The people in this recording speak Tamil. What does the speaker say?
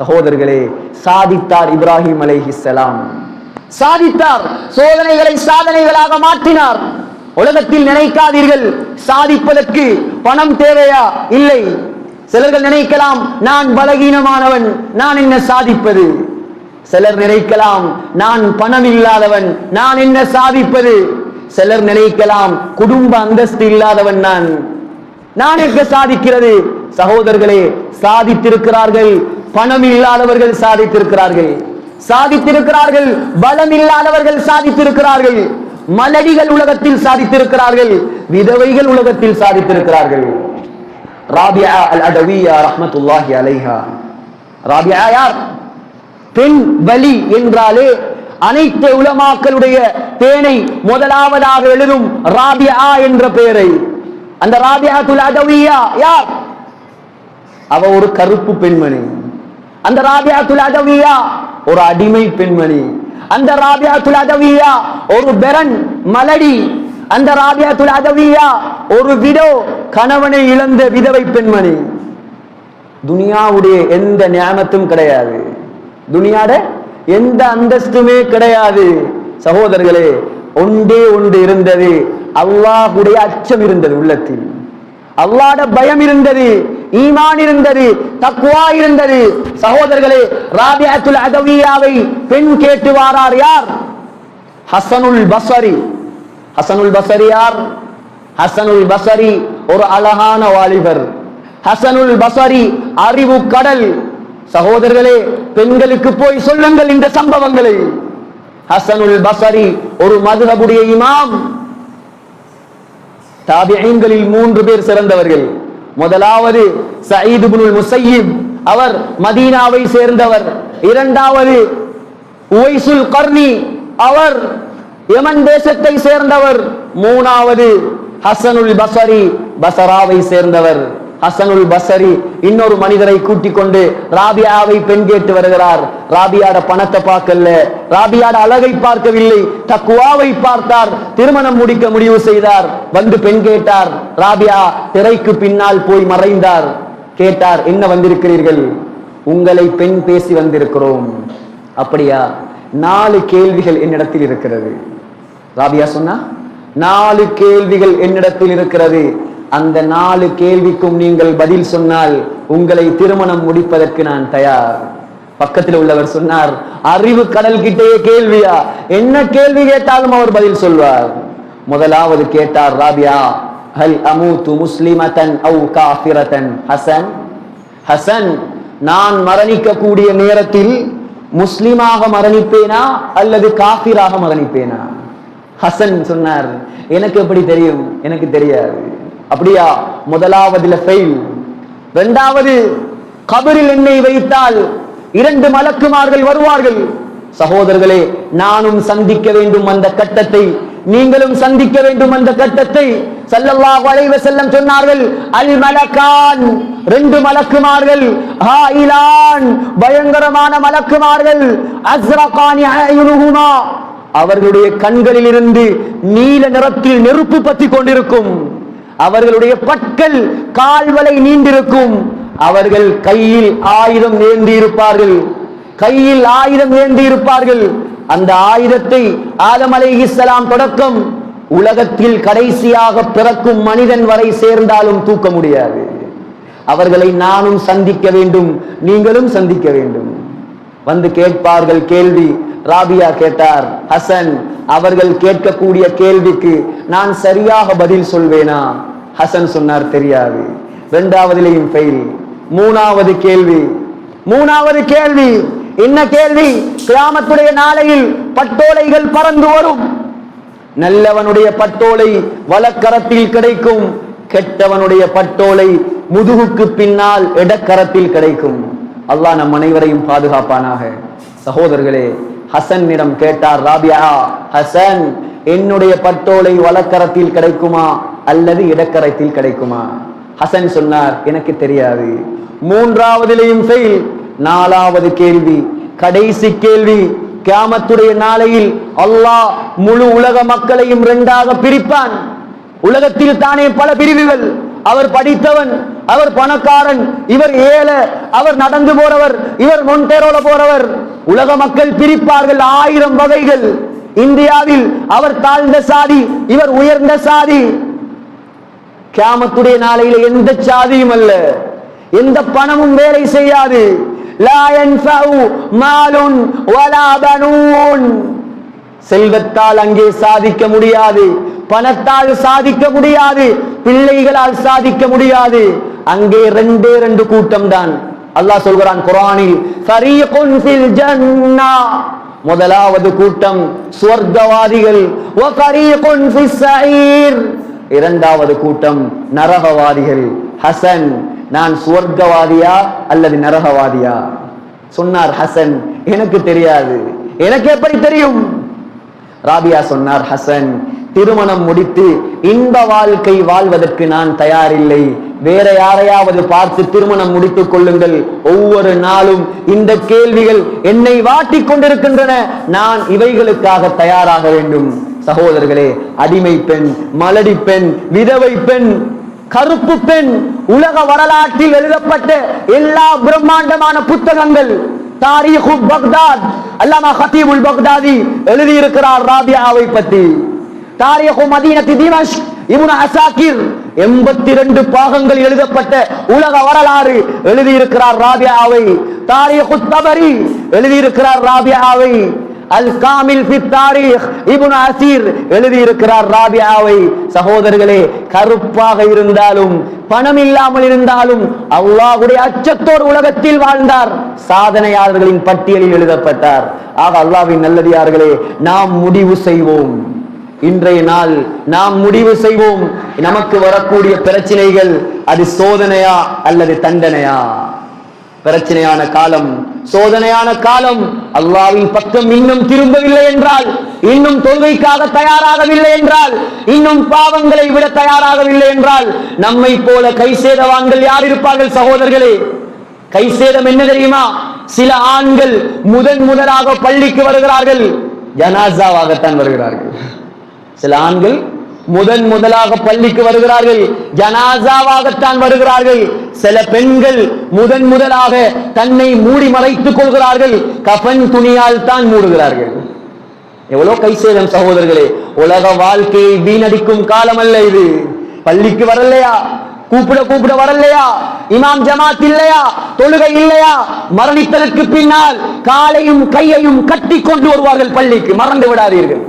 சகோதரர்களே சாதித்தார் இப்ராஹிம் அலைஹிஸ்லாம் சாதித்தார் சோதனைகளை சாதனைகளாக மாற்றினார். உலகத்தில் நினைக்காதீர்கள் சாதிப்பதற்கு பணம் தேவையா? இல்லை. சிலர்கள் நினைக்கலாம் நான் பலகீனமானவன் நான் என்ன சாதிப்பது? சிலர் நினைக்கலாம் நான் பணம் இல்லாதவன் நான் என்ன சாதிப்பது? சிலர் நினைக்கலாம் குடும்ப அந்தஸ்து இல்லாதவன் நான். நான் எங்க சாதிக்கிறது? சகோதரர்களே சாதித்திருக்கிறார்கள் பணம் இல்லாதவர்கள் சாதித்திருக்கிறார்கள். சாதித்திருக்கிறார்கள் பலம் இல்லாதவர்கள் சாதித்திருக்கிறார்கள். மலடிகள் உலகத்தில் சாதித்திருக்கிறார்கள் விதவைகள் உலகத்தில் சாதித்திருக்கிறார்கள். ராபியா அல் அடவியா ரஹமத்துல்லாஹி அலைஹா. ராபியா யார்? பெண் வலி என்றாலே அனைத்து உலமாக்களுடைய பேனை முதலாவதாக எழுதும் ராபியா என்ற பெயரை. அந்த ராபியா துல் அடவியா யார்? அவ ஒரு கருப்பு பெண்மணி. அந்த ராபியா துலாதவியா ஒரு அடிமை பெண்மணி. அந்த ராபியா துலாதவியா ஒரு பெரன் மலடி. அந்த ராபியா துலாதவியா ஒரு விடோ கணவனை இழந்த விதவை பெண்மணி. துனியாவுடைய எந்த நியமத்தும் கிடையாது. துனியாட எந்த அந்தஸ்துமே கிடையாது. சகோதரர்களே ஒன்றே ஒன்று இருந்தது. அல்லாஹுடைய அச்சம் இருந்தது உள்ளத்தில். அல்லாட பயம் இருந்தது. ஈமான் இருந்தது தக்குவா இருந்தது சகோதரர்களே ராபியாத்துல் அதவியாவை பெண் கேட்டு வாரார் யார்? ஹசனுல் பஸ்வரி. ஹசனுல் பஸ்வரி யார்? ஹசனுல் பஸ்வரி ஒரு அழகான வாலிபர். ஹசனுல் பஸ்வரி அறிவு கடல். சகோதரர்களே பெண்களுக்கு போய் சொல்லுங்கள் இந்த சம்பவங்களை. ஹசனுல் பஸ்வரி ஒரு மதுஹபுடைய இமாம். தாபியங்களில் மூன்று பேர் சிறந்தவர்கள். முதலாவது சயீது புனுல் முசையீம் அவர் மதீனாவை சேர்ந்தவர். இரண்டாவது உவைசுல் கர்னி. அவர் யமன் தேசத்தை சேர்ந்தவர். மூணாவது ஹசனுல் பசரி பசராவை சேர்ந்தவர். ஹசனுல் பசரி இன்னொரு மனிதரை கூட்டிக் கொண்டு ராபியாவை பெண் கேட்டு வருகிறார். ராபியாட பணத்தை பார்க்கல. ராபியாட அழகை பார்க்கவில்லை. தக்குவாவை பார்த்தார். திருமணம் முடிக்க முடிவு செய்தார். வந்து பெண் கேட்டார். ராபியா திரைக்கு பின்னால் போய் மறைந்தார். கேட்டார் என்ன வந்திருக்கிறீர்கள்? உங்களை பெண் பேசி வந்திருக்கிறோம். அப்படியா? நாலு கேள்விகள் என்னிடத்தில் இருக்கிறது. ராபியா சொன்னா நாலு கேள்விகள் என்னிடத்தில் இருக்கிறது. அந்த நாலு கேள்விக்கும் நீங்கள் பதில் சொன்னால் உங்களை திருமணம் முடிப்பதற்கு நான் தயார். பக்கத்தில் உள்ளவர் சொன்னார் அறிவு கடல் கிட்டே கேள்வியா? என்ன கேள்வி கேட்டாலும் அவர் பதில் சொல்வார். முதலாவது கேட்டார் ராபியா ஹல் அமூத்து முஸ்லிமதன் அவு காஃபிரதன் ஹசன் ஹசன் நான் மரணிக்க கூடிய நேரத்தில் முஸ்லிமாக மரணிப்பேனா அல்லது காஃபிராக மரணிப்பேனா? ஹசன் சொன்னார் எனக்கு எப்படி தெரியும்? எனக்கு தெரியாது. அப்படியா? முதலாவதுல ஃபெயில் இரண்டாவது கபரில் என்னை வைத்தால் இரண்டு மலக்குமார்கள் வருவார்கள். சகோதரர்களே நானும் சந்திக்க வேண்டும் அந்த கட்டத்தை. நீங்களும் சந்திக்க வேண்டும் அந்த கட்டத்தை. ஸல்லல்லாஹு வளைவ செல்லம் சொன்னார்கள் அல் மலக்கான். ரெண்டு மலக்குமார்கள் ஹாயிலான். பயங்கரமான மலக்குமார்கள் அஸ்ரகானி அவர்களுடைய கண்களில் இருந்து நீல நிறத்தில் நெருப்பு பத்தி கொண்டிருக்கும். அவர்களுடைய பற்கள் கால்வலை நீண்டிருக்கும். அவர்கள் கையில் ஆயுதம் ஏந்தி இருப்பார்கள் கையில் ஆயுதம் ஏந்தி இருப்பார்கள் அந்த ஆயுதத்தை ஆதம் இஸ்லாம் தொடக்கம் உலகத்தில் கடைசியாக பிறக்கும் மனிதன் வரை சேர்ந்தாலும் தூக்க முடியாது. அவர்களை நானும் சந்திக்க வேண்டும் நீங்களும் சந்திக்க வேண்டும். வந்து கேட்பார்கள் கேள்வி. ராபியா கேட்டார் ஹசன் அவர்கள் கேட்கக்கூடிய கேள்விக்கு நான் சரியாக பதில் சொல்வேனா? ஹசன் சொன்னார் தெரியாது. இரண்டாவதிலையும் ஃபெயில் மூணாவது கேள்வி. மூணாவது கேள்வி. என்ன கேள்வி? கிராமத்துடைய நாளையில் பட்டோலைகள் பறந்து வரும். நல்லவனுடைய பட்டோலை வலக்கரத்தில் கிடைக்கும். கெட்டவனுடைய பட்டோலை முதுகுக்கு பின்னால் இடக்கரத்தில் கிடைக்கும். அல்லாஹ் நம் அனைவரையும் பாதுகாப்பானாக. சகோதரர்களே ஹசனிடம் கேட்டார் ராபியா ஹசன் என்னுடைய பட்டோலை வலக்கரத்தில் கிடைக்குமா? அல்லது இடக்கரத்தில் கிடைக்குமா? ஹசன் சொன்னார் எனக்கு தெரியாது. மூன்றாவதிலையும் ஃபெயில் நாலாவது கேள்வி. கடைசி கேள்வி கியாமத்துடைய நாளையில் அல்லாஹ் முழு உலக மக்களையும் இரண்டாக பிரிப்பான். உலகத்தில் தானே பல பிரிவுகள். அவர் படித்தவன் அவர் பணக்காரன் இவர் ஏழை அவர் நடந்து போறவர் இவர் மொன்டேரோல போறவர். உலக மக்கள் பிரிப்பார்கள் ஆயிரம் வகைகள். இந்தியாவில் அவர் தாழ்ந்த சாதி இவர் உயர்ந்த சாதி. கியாமத்துடைய நாளையில எந்த சாதியும் அல்ல. எந்த பணமும் வேலை செய்யாது. வலா செல்வத்தால் அங்கே சாதிக்க முடியாது. பணத்தால் சாதிக்க முடியாது. பிள்ளைகளால் சாதிக்க முடியாது. அங்கே ரெண்டே ரெண்டு கூட்டம் தான் அல்லாஹ் சொல்கிறான் குரானில் முதலாவது கூட்டம் சுவர்க்கவாதிகள் இரண்டாவது கூட்டம் நரகவாதிகள் ஹசன். நான் சுவர்க்கவாதியா அல்லது நரகவாதியா? சொன்னார் ஹசன். எனக்கு தெரியாது. எனக்கு எப்படி தெரியும்? ராபியா சொன்னார் ஹசன். திருமணம் முடித்து இன்ப வாழ்க்கை வாழ்வதற்கு நான் தயாரில்லை. வேற யாரையாவது பார்த்து திருமணம் முடித்துக் கொள்ளுங்கள். ஒவ்வொரு நாளும் இந்த கேள்விகள் என்னை வாட்டி கொண்டிருக்கின்றன. நான் இவைகளுக்காக தயாராக வேண்டும். சகோதரர்களே அடிமை பெண் மலடி பெண் விதவை பெண் கருப்பு பெண் உலக வரலாற்றில் எழுதப்பட்ட எல்லா பிரம்மாண்டமான புத்தகங்கள். தாரீஹு பக்தாத் அல்லாமா ஹத்தீபுல் பக்தாதி எழுதியிருக்கிறார் ராபியாவை பற்றி தாரியகு மதீனத்தி திமஷ் இபுன அசாக்கிர் எண்பத்தி ரெண்டு பாகங்கள் எழுதப்பட்ட உலக வரலாறு எழுதியிருக்கிறார் ராபியாவை. தாரியகு தபரி எழுதியிருக்கிறார் ராபியாவை. அல் காமில் ஃபி தாரீக் இப்னு அசீர் எழுதியிருக்கிறார் ராபியாவை. சகோதரர்களே கருப்பாக இருந்தாலும் பணம் இல்லாமல் இருந்தாலும் அல்லாஹ்வுடைய அச்சத்தோடு உலகத்தில் வாழ்ந்தார். சாதனையாளர்களின் பட்டியலில் எழுதப்பட்டார். ஆக அல்லாஹ்வின் நல்லடியார்களே நாம் முடிவு செய்வோம். இன்றைய நாள் நாம் முடிவு செய்வோம். நமக்கு வரக்கூடிய பிரச்சனைகள் அது சோதனையா அல்லது தண்டனையா? பிரச்சனையான காலம் சோதனையான காலம். அல்லாவின் பக்கம் இன்னும் திரும்பவில்லை என்றால் இன்னும் தொழுகைக்காக தயாராகவில்லை என்றால் இன்னும் பாவங்களை விட தயாராகவில்லை என்றால் நம்மை போல கை சேதவான்கள் யார் இருப்பார்கள் சகோதரர்களே? கை சேதம் என்ன தெரியுமா? சில ஆண்கள் முதன் முதலாக பள்ளிக்கு வருகிறார்கள். ஜனாசாவாகத்தான் வருகிறார்கள். சில ஆண்கள் முதன் முதலாக பள்ளிக்கு வருகிறார்கள் ஜனாசாவாகத்தான் வருகிறார்கள். சில பெண்கள் முதன் முதலாக தன்னை மூடி மறைத்துக் கொள்கிறார்கள் கபன் துணியால் தான் மூடுகிறார்கள். எவ்வளவு கை சேதம் சகோதரர்களே உலக வாழ்க்கையை வீணடிக்கும் காலம் அல்ல இது. பள்ளிக்கு வரலையா? கூப்பிட கூப்பிட வரலையா? இமாம் ஜமாத் இல்லையா? தொழுகை இல்லையா? மரணித்தலுக்கு பின்னால் காலையும் கையையும் கட்டி கொண்டு வருவார்கள் பள்ளிக்கு மறந்து விடாதீர்கள்.